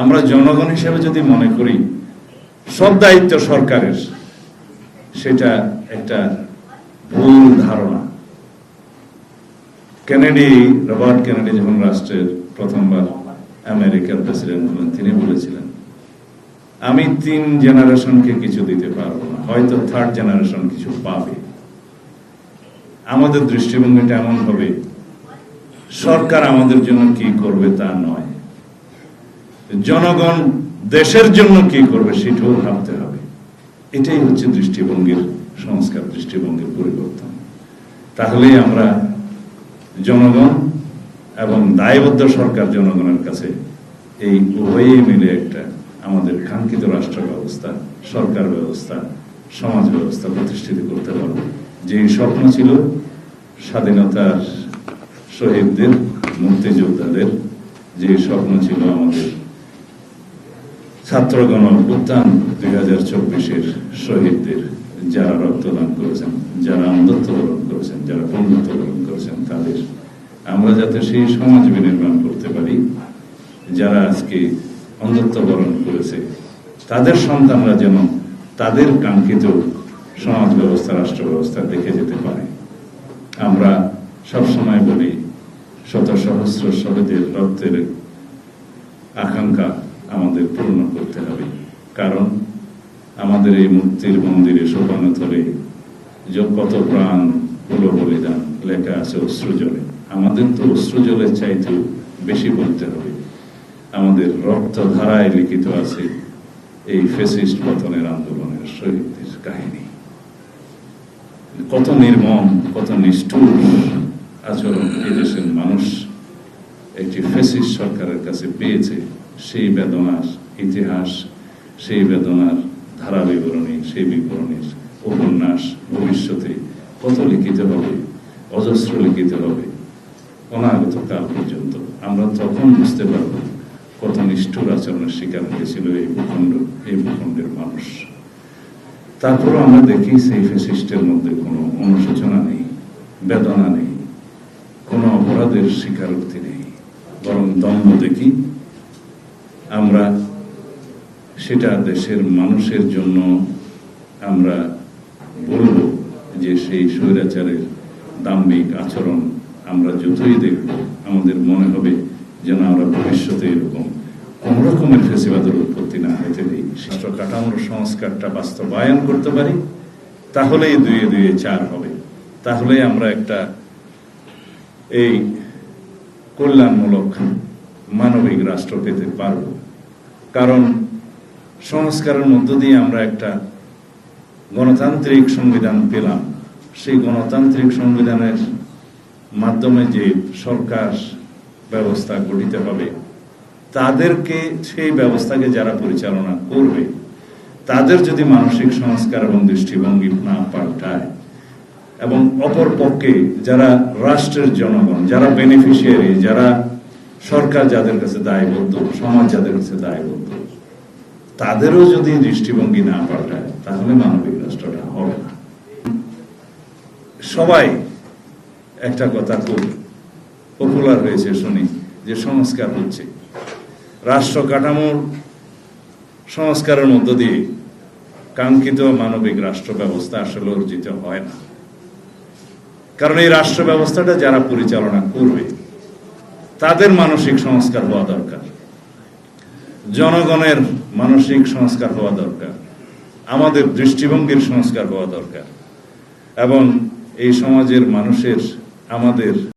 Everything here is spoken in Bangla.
আমরা জনগণ হিসেবে যদি মনে করি, সব দায়িত্ব সরকারের, সেটা একটা ভুল ধারণা। কেনেডি, রবার্ট কেনেডি যখন রাষ্ট্রের প্রথমবার আমেরিকার প্রেসিডেন্ট হলেন, তিনি বলেছিলেন, আমি তিন জেনারেশনকে কিছু দিতে পারব না, হয়তো থার্ড জেনারেশন কিছু পাবে। আমাদের দৃষ্টিভঙ্গিটা এমন হবে, সরকার আমাদের জন্য কি করবে তা নয়। জনগণ দেশের জন্য কি করবে সেটাও ভাবতে হবে। এটাই হচ্ছে দৃষ্টিভঙ্গির সংস্কার, দৃষ্টিভঙ্গির পরিবর্তন। তাহলেই আমরা জনগণ এবং দায়বদ্ধ সরকার জনগণের কাছে এই উভয়ে মিলে একটা আমাদের কাঙ্ক্ষিত রাষ্ট্র ব্যবস্থা, সরকার ব্যবস্থা, সমাজ ব্যবস্থা প্রতিষ্ঠিত করতে পারব। যে স্বপ্ন ছিল স্বাধীনতার শহীদদের, মুক্তিযোদ্ধাদের যে স্বপ্ন ছিল আমাদের ছাত্রগণ উত্থান দুই হাজার চব্বিশের শহীদদের যারা রক্তদান করেছেন, যারা বরণ করেছেন, যারা বরণ করেছেন, তাদের আমরা যাতে সেই সমাজ বিনির্মাণ করতে পারি, যারা আজকে অন্ধত্ব বরণ করেছে, তাদের সন্তানরা যেন তাদের কাঙ্ক্ষিত সমাজ ব্যবস্থা, রাষ্ট্র ব্যবস্থা দেখে যেতে পারে। আমরা সবসময় বলি, শত সহস্র শহীদের রক্তের আকাঙ্ক্ষা আমাদের পূর্ণ করতে হবে। কারণ আমাদের এই মূর্তির মন্দিরে সোপানতলে যে কত প্রাণ হলো বলিদান, লেখা আছে অশ্রুজলে আমাদের তো অশ্রুজলের চাইতেও বেশি বলতে হবে। আমাদের রক্ত ধারায় লিখিত আছে এই ফেসিস্ট পতনের আন্দোলনের শহীদদের কাহিনী। কত নির্মম, কত নিষ্ঠুর আচরণ এই দেশের মানুষ একটি ফেসিস সরকারের কাছে পেয়েছে। সেই বেদনার ইতিহাস, সেই বেদনার ধারা বিবরণী সেই বিবরণীর উপন্যাস ভবিষ্যতে কত লিখিত হবে, অজস্র লিখিত হবে, অনাগত কাল পর্যন্ত আমরা তখন বুঝতে পারব কত নিষ্ঠুর আচরণের শিকার হয়েছিল এই ভূখণ্ড, এই ভূখণ্ডের মানুষ। তারপরও আমরা দেখি সেই ফেসিস্টের মধ্যে কোনো অনুশোচনা নেই, বেদনা নেই, কোনো অপরাধের স্বীকারোক্তি নেই, বরং দ্বন্দ্ব দেখি আমরা সেটা দেশের মানুষের জন্য আমরা বলব যে সেই স্বৈরাচারের দাম্ভিক আচরণ আমরা যতই দেখব, আমাদের মনে হবে যেন আমরা ভবিষ্যতে এরকম কোন রকমের ফেসিবাদের উৎপত্তি না হতে দিই। রাষ্ট্র কাঠামোর সংস্কারটা বাস্তবায়ন করতে পারি, তাহলেই দুয়ে দুয়ে চার হবে। তাহলে আমরা একটা এই কল্যাণমূলক মানবিক রাষ্ট্র পেতে পারব। কারণ সংস্কারের মধ্য দিয়ে আমরা একটা গণতান্ত্রিক সংবিধান পেলাম। সেই গণতান্ত্রিক সংবিধানের মাধ্যমে যে সরকার ব্যবস্থা গঠিত হবে, তাদেরকে সেই ব্যবস্থাকে যারা পরিচালনা করবে, তাদের যদি মানসিক সংস্কার এবং দৃষ্টিভঙ্গি না পাল্টায় এবং অপর পক্ষে যারা রাষ্ট্রের জনগণ, যারা বেনিফিশিয়ারি যারা সরকার যাদের কাছে দায়বদ্ধ, সমাজ যাদের কাছে দায়বদ্ধ, তাদেরও যদি দৃষ্টিভঙ্গি না পাল্টায়, তাহলে মানবিক রাষ্ট্রটা হবে না। সবাই একটা কথা খুব পপুলার হয়েছে শুনি, যে সংস্কার হচ্ছে। রাষ্ট্র কাঠামোর সংস্কারের মধ্য দিয়ে কাঙ্ক্ষিত মানবিক রাষ্ট্র ব্যবস্থা আসলে অর্জিত হয় না। কারণ এই রাষ্ট্র ব্যবস্থাটা যারা পরিচালনা করবে তাদের মানসিক সংস্কার হওয়া দরকার। জনগণের মানসিক সংস্কার হওয়া দরকার। আমাদের দৃষ্টিভঙ্গির সংস্কার হওয়া দরকার। এবং এই সমাজের মানুষের, আমাদের